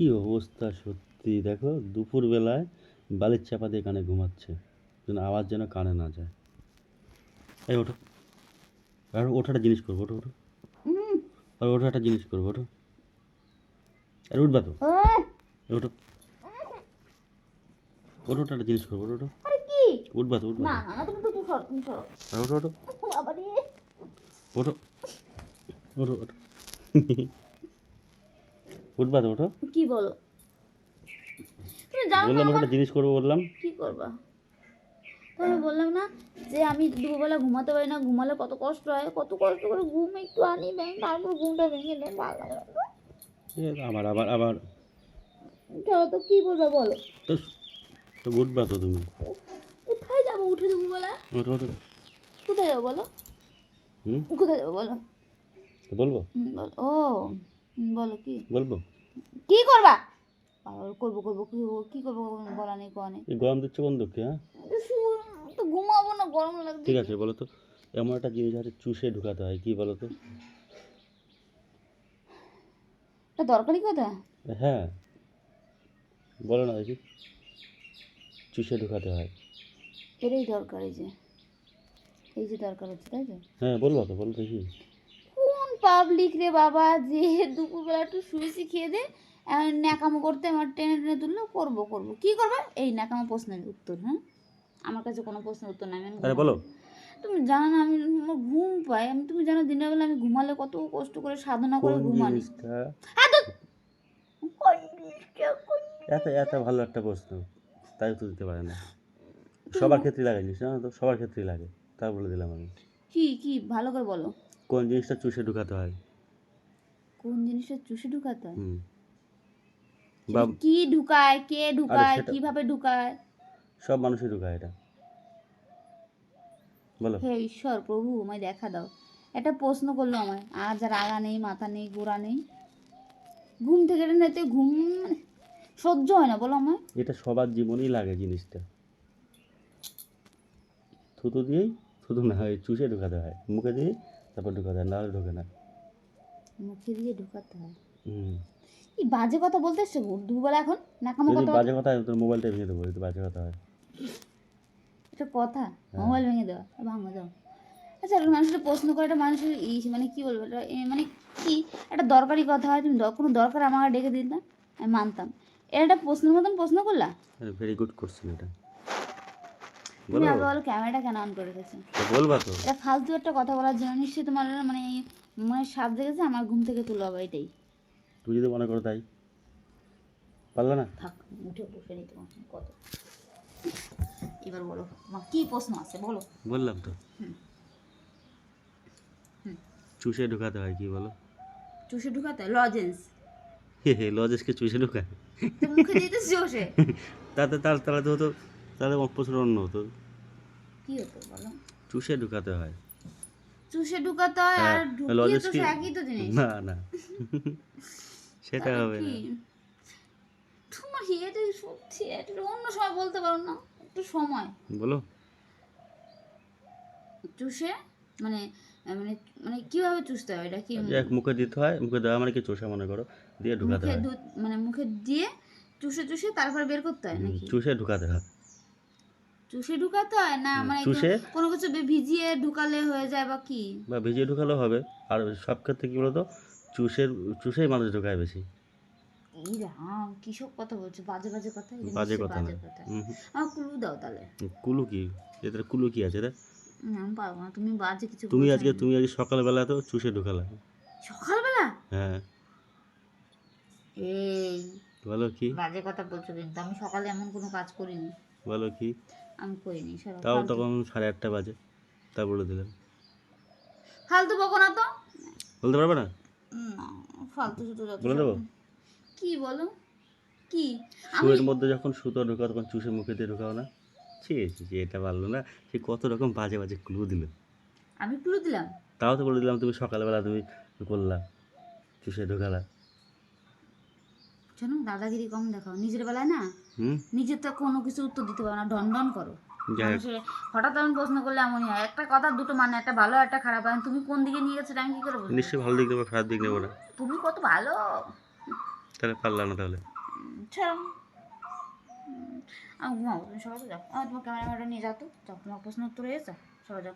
কি অবস্থা সত্যি? দেখো দুপুর বেলায় বালির চাপা দিয়ে কানে ঘুমাচ্ছে। যেন আওয়াজ যেন কানে না যায়। এই ওঠো। আর ওঠো একটা জিনিস করব ওঠো ওঠো। আর ওঠো একটা জিনিস করব ওঠো। আর উঠবা তো? ওঠো। ওঠো একটা জিনিস করব ওঠো উঠবা তো উঠবা ওঠো ওঠো। ওঠো। ওঠো ওঠো। উঠবা তো ওঠো। কি বলো? বললাম জিনিস করব বললাম। কি করবা? তো বললাম না যে আমি দুপুরবেলা ঘুমাতে পারি না ঘুমালে কত কষ্ট হয় কত কষ্ট করে ঘুম একটু আনি ব্যাং তারপর ঘুমটা ভেঙে দেয় ভালো লাগে। আবার আবার আবার। চলো তো কি বলব বলো? তো তো উঠবা তো তুমি। কোথায় যাব উঠে দুপুরবেলা? ওঠো ওঠো। কোথায় যাব বলো? হুম? কোথায় যাব বলো? বলব? ও। বলো কি? বলব? কি করবা? করব করব কি করব কি করব বলা নেই কোয়া নেই। গরম দিচ্ছে কোন দুঃখে হ্যাঁ? তো ঘুমাবো না গরম লাগছে ঠিক আছে বলো তো এমন একটা জিনিস আছে চুষে ঢুকাতে হয় কি বলো তো? এটা দরকারি কথা? হ্যাঁ। বলো না দেখি চুষে ঢুকাতে হয়। এটাই দরকার এই যে। এই যে দরকার হচ্ছে তাই তো? হ্যাঁ বলব তো বলো দেখি। পাবলিক রে বাবা যে দুপুরবেলা একটু শুয়েছি খেয়ে দে ন্যাকামো করতে আমার টেনে টেনে তুললো করব করব। কি করবে? এই ন্যাকামো প্রশ্নের উত্তর হ্যাঁ? আমার কাছে কোনো প্রশ্নের উত্তর নাই আমি বলো। তুমি জানো না আমি আমার ঘুম পাই আমি তুমি জানো দিনের বেলা আমি ঘুমালে কত কষ্ট করে সাধনা করে ঘুমানি। কোন- এত এত ভালো একটা প্রশ্ন তাই তো দিতে পারে না। সবার ক্ষেত্রেই লাগে জানো তো? সবার ক্ষেত্রেই লাগে তা বলে দিলাম আমি। কি কি? ভালো করে বলো। কোন জিনিসটা চুষে ঢুকাতে হয়? কোন জিনিসটা চুষে ঢুকাতে হয়? বা কি ঢুকায় কে ঢুকায় কীভাবে ঢুকায়? সব মানুষই ঢুকায় এটা। বলো। হে ঈশ্বর প্রভু আমায় দেখা দাও। একটা প্রশ্ন করল আমায় আর যার আগা নেই মাথা নেই গোড়া নেই। ঘুম থেকে নেতে ঘুম মানে সহ্য হয় না বলো আমায়। এটা সবার জীবনেই লাগে জিনিসটা। থুতু দিয়েই থুতু না হয় চুষে ঢুকাতে হয়। মুখে দিয়েই তারপর ঢুকাতে হয় নাহলে ঢোকে না। মুখে দিয়ে ঢুকাতে হয়? হুম। কি বাজে কথা বলতে এসছো দুবেলা এখন নাকামো যদি কথা বাজে কথা হয় তোর মোবাইলটা ভেঙে দেবো যদি বাজে কথা হয়। এটা কথা হ্যাঁ। মোবাইল ভেঙে দেওয়া ভাঙো যাও। আচ্ছা মানুষের প্রশ্ন করে একটা মানুষের ই মানে কি বলব এটা এ মানে কি একটা দরকারি কথা হয় তুমি দ- কোনো দরকার আমাকে ডেকে দিন না আমি মানতাম। এটা একটা প্রশ্নের মতন প্রশ্ন করলা? ভেরি গুড কোশ্চেন এটা। তুমি আগে বলো ক্যামেরাটা কেন অন করে রেখেছো? বলবা তো। এটা ফালতু একটা কথা বলার জন্য নিশ্চয়ই তোমার মানে মানে সাপ জেগেছে আমার ঘুম থেকে তুলো হবে এটাই। তুই যদি মনে করো তাই। পারলে না? থাক উঠে বসে নি তোমার কত এবার বলো তোমার কি প্রশ্ন আছে বলো। বললাম তো। চুষে ঢুকাতে হয় কি বলো? চুষে ঢুকাতে লজেন্স হে হে লজেসকে চুষে ঢুকায়? মুখে দিতে চষে? তাতে তার তাহলে তো হতো তাহলে অন্য হতো। কি হতো বলো? চুষে ঢুকাতে হয়। চুষে ঢুকাতে হয় হ্যাঁ, আর ঢুকিয়ে তো একই তো জিনিস। না না। সেটা হবে না। তোমার এটা সত্যি এটা অন্য সময় বলতে পারো না একটু সময়। বলো। চুষে? মানে মানে মানে কীভাবে চুষতে হয়? এটা কি এক মুখে দিতে হয় মুখে দেওয়া মানে কি চোষা মনে করো? দিয়ে ঢুকাতে হয়। মানে মুখে দিয়ে চুষে চুষে তারপর বের করতে হয় নাকি? চুষে ঢুকাতে হয়। চুষে ঢুকাতে হয়? না মানে চুষে? কোনো কিছু ভিজিয়ে ঢুকালে হয়ে যায় বা কি? বা ভিজিয়ে ঢুকালেও হবে। আর সব ক্ষেত্রে কী বলতো চুষের চুষেই মানুষ ঢুকায় বেশি। এই রাম কিসব কথা বলছো? বাজে বাজে কথা? বাজে কথা না। আমার কুলু দাও তাহলে। কুলু কি? এদের কুলু কি আছে রে আমি পারব না তুমি বাজে কিছু তুমি আজকে তুমি আজকে সকালবেলা তো চুষে ঢুকালে। সকালবেলা? হ্যাঁ। এই বলো কি? বাজে কথা বলছো কিন্তু আমি সকালে এমন কোনো কাজ করিনি। বলো কি? আমি করিনি সরো তাও তখন সাড়ে আটটা বাজে তা বলে দিলাম ফালতু বকো না তো? বলতে পারবে না? না ফালতু শুধু যত বলে দেবো? কি বলো? কি? শুয়ের মধ্যে যখন সুতো ঢোকাও তখন চুষে মুখে দিয়ে ঢোকাও না? ছি ছি ছি, এটা পারল না। সে কত রকম বাজে বাজে ক্লু দিল। আমি ক্লু দিলাম। তাও তো বলে দিলাম তুমি সকালবেলা তুমি করলা চুষে ঢোকালা। জানো দাদাগিরি কম দেখাও। নিজের বেলায় না নিজের তো কোনো কিছু উত্তর দিতে পারো না ডন করো। হঠাৎ এমন প্রশ্ন করলে এমনই হয়। একটা কথা দুটো মানে একটা ভালো একটা খারাপ। হয় তুমি কোন দিকে নিয়ে গেছো আমি কি করে বুঝব? নিশ্চয়ই ভালো দিক নেব খারাপ দিক নেব না। তুমি কত ভালো। তাহলে পারলা না তাহলে। ছাড়ো। আমি ঘুমাবো তুমি সবাই যাও। আর তোমার ক্যামেরাম্যানটা নিয়ে যাও তো। তোমার প্রশ্ন উত্তর হয়ে যাও সবাই যাও।